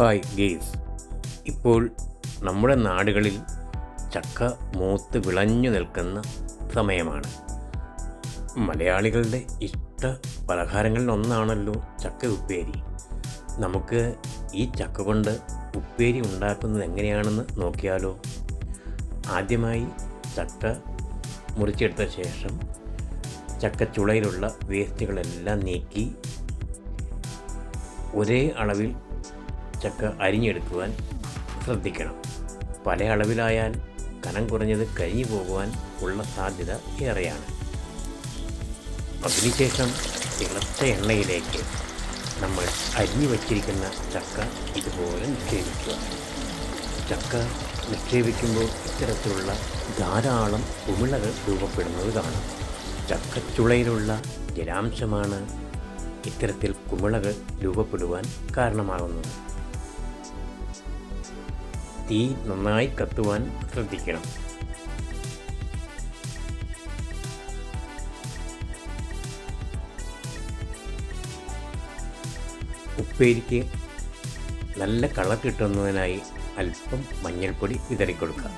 Hi guys. ഇപ്പോൾ നമ്മുടെ നാടുകളിൽ ചക്ക മൂത്ത് വിളഞ്ഞു നിൽക്കുന്ന സമയമാണ്. മലയാളികളുടെ ഇഷ്ട പലഹാരങ്ങളിൽ ഒന്നാണല്ലോ ചക്ക ഉപ്പേരി. നമുക്ക് ഈ ചക്ക കൊണ്ട് ഉപ്പേരി ഉണ്ടാക്കുന്നത് എങ്ങനെയാണെന്ന് നോക്കിയാലോ? ആദ്യമായി ചക്ക മുറിച്ചെടുത്ത ശേഷം ചക്കച്ചുളയിലുള്ള വേസ്റ്റുകളെല്ലാം നീക്കി ഒരേ അളവിൽ ചക്ക അരിഞ്ഞെടുക്കുവാൻ ശ്രദ്ധിക്കണം. പല അളവിലായാൽ കനം കുറഞ്ഞത് കരിഞ്ഞു പോകുവാൻ ഉള്ള സാധ്യത ഏറെയാണ്. അതിനുശേഷം തിളച്ച എണ്ണയിലേക്ക് നമ്മൾ അരിഞ്ഞു വച്ചിരിക്കുന്ന ചക്ക ഇതുപോലെ നിക്ഷേപിക്കുക. ചക്ക നിക്ഷേപിക്കുമ്പോൾ ഇത്തരത്തിലുള്ള ധാരാളം ഉമിളകൾ രൂപപ്പെടുന്നത് കാണാം. ചക്കച്ചുളയിലുള്ള ജലാംശമാണ് ഇത്തരത്തിൽ കുമിളകൾ രൂപപ്പെടുവാൻ കാരണമാകുന്നത്. തീ നന്നായി കത്തുവാൻ ശ്രദ്ധിക്കണം. ഉപ്പേരിക്ക് നല്ല കളർ കിട്ടുന്നതിനായി അല്പം മഞ്ഞൾപ്പൊടി വിതറിക്കൊടുക്കാം.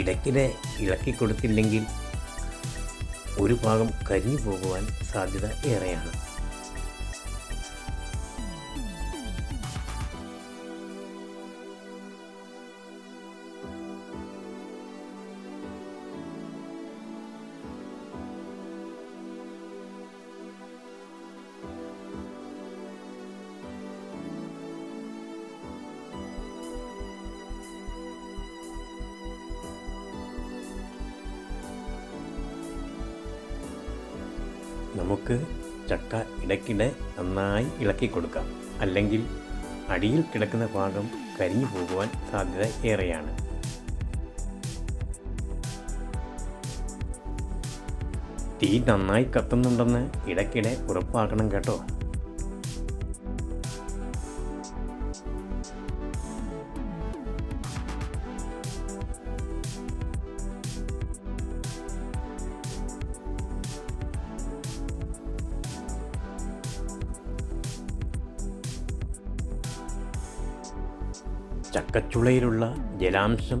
ഇടയ്ക്കിടെ ഇളക്കി കൊടുത്തില്ലെങ്കിൽ ഒരു ഭാഗം കരിഞ്ഞു പോകുവാൻ സാധ്യത ഏറെയാണ്. നമുക്ക് ചക്ക ഇടയ്ക്കിടെ നന്നായി ഇളക്കി കൊടുക്കാം അല്ലെങ്കിൽ അടിയിൽ കിടക്കുന്ന ഭാഗം കരിഞ്ഞു പോകുവാൻ സാധ്യത ഏറെയാണ്. തീ നന്നായി കത്തുന്നുണ്ടെന്ന് ഇടയ്ക്കിടെ ഉറപ്പാക്കണം കേട്ടോ. ചക്കച്ചുളയിലുള്ള ജലാംശം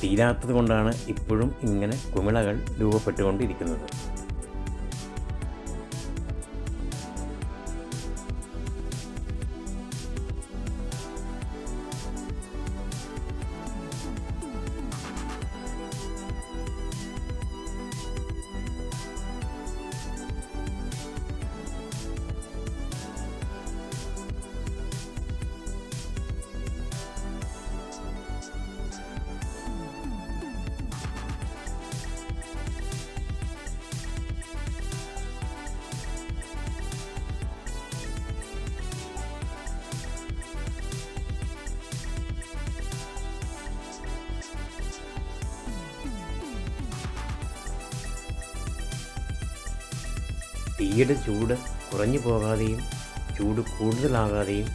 തീരാത്തത് കൊണ്ടാണ് ഇപ്പോഴും ഇങ്ങനെ കുമിളകൾ രൂപപ്പെട്ടുകൊണ്ടിരിക്കുന്നത്. തീയുടെ ചൂട് കുറഞ്ഞു പോകാതെയും ചൂട് കൂടുതലാകാതെയും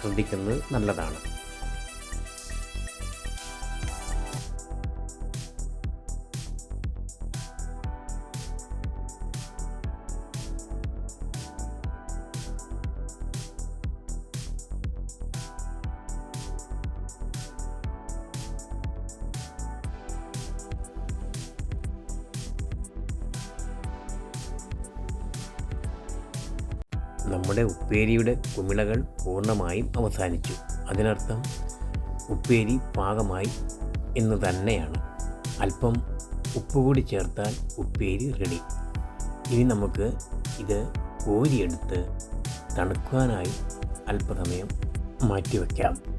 ശ്രദ്ധിക്കുന്നത് നല്ലതാണ്. നമ്മുടെ ഉപ്പേരിയുടെ കുമിളകൾ പൂർണമായും അവസാനിച്ചു. അതിനർത്ഥം ഉപ്പേരി പാകമായി എന്ന് തന്നെയാണ്. അല്പം ഉപ്പ് കൂടി ചേർത്താൽ ഉപ്പേരി റെഡി ഇനി നമുക്ക് ഇത് കോരിയെടുത്ത് തണുക്കാനായി അല്പസമയം മാറ്റിവെക്കാം.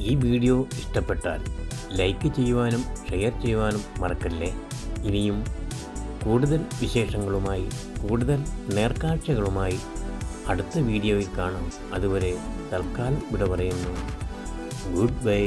ഈ വീഡിയോ ഇഷ്ടപ്പെട്ടാൽ ലൈക്ക് ചെയ്യുവാനും ഷെയർ ചെയ്യുവാനും മറക്കല്ലേ? ഇനിയും കൂടുതൽ വിശേഷങ്ങളുമായി കൂടുതൽ നേർക്കാഴ്ചകളുമായി അടുത്ത വീഡിയോയിൽ കാണാം. അതുവരെ തൽക്കാലം വിട പറയുന്നു. Good bye.